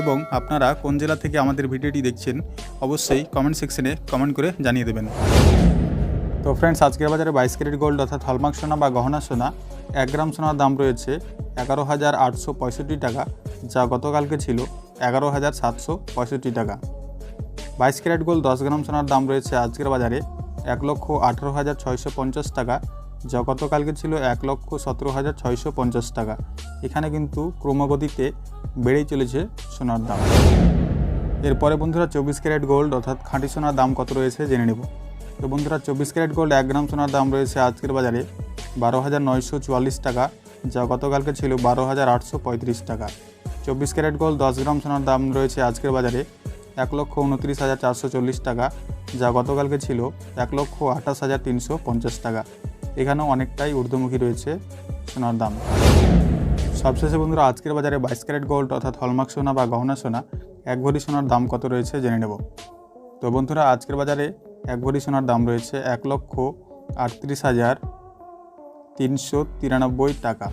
এবং আপনারা কোন জেলা থেকে আমাদের ভিডিওটি দেখছেন, অবশ্যই কমেন্ট সেকশনে কমেন্ট করে জানিয়ে দেবেন। তো ফ্রেন্ডস আজকের বাজারে বাইশ ক্যারেট গোল্ড অর্থাৎ হলমার্ক সোনা বা গহনা সোনা, এক গ্রাম সোনার দাম রয়েছে এগারো হাজার আটশো পঁয়ষট্টি টাকা, যা গতকালকে ছিল এগারো হাজার সাতশো পঁয়ষট্টি টাকা। বাইশ ক্যারেট গোল্ড দশ গ্রাম সোনার দাম রয়েছে আজকের বাজারে এক লক্ষ আঠেরো হাজার ছয়শো পঞ্চাশ টাকা, যা গতকালকে ছিল এক লক্ষ সতেরো হাজার ছয়শো পঞ্চাশ টাকা। এখানে কিন্তু ক্রমগতিতে বেড়েই চলেছে সোনার দাম। এরপরে বন্ধুরা চব্বিশ ক্যারেট গোল্ড অর্থাৎ খাঁটি সোনার দাম কত রয়েছে জেনে নেব। তো বন্ধুরা চব্বিশ ক্যারেট গোল্ড এক গ্রাম সোনার দাম রয়েছে আজকের বাজারে বারো হাজার নয়শো চুয়াল্লিশ টাকা, যা গতকালকে ছিল বারো হাজার আটশো পঁয়ত্রিশ টাকা। চব্বিশ ক্যারেট গোল্ড দশ গ্রাম সোনার দাম রয়েছে আজকের বাজারে এক লক্ষ উনত্রিশ হাজার চারশো চল্লিশ টাকা, যা গতকালকে ছিল এক লক্ষ আঠাশ হাজার তিনশো পঞ্চাশ টাকা। এখানেও অনেকটাই ঊর্ধ্বমুখী রয়েছে সোনার দাম। সবশেষে বন্ধুরা, আজকের বাজারে বাইশ ক্যারেট গোল্ড অর্থাৎ হলমার্ক সোনা বা গহনা সোনা, এক ভরি সোনার দাম কত রয়েছে জেনে নেব। তো বন্ধুরা, আজকের বাজারে এক ভরি সোনার দাম রয়েছে এক লক্ষ আটত্রিশ হাজার তিনশো তিরানব্বই টাকা।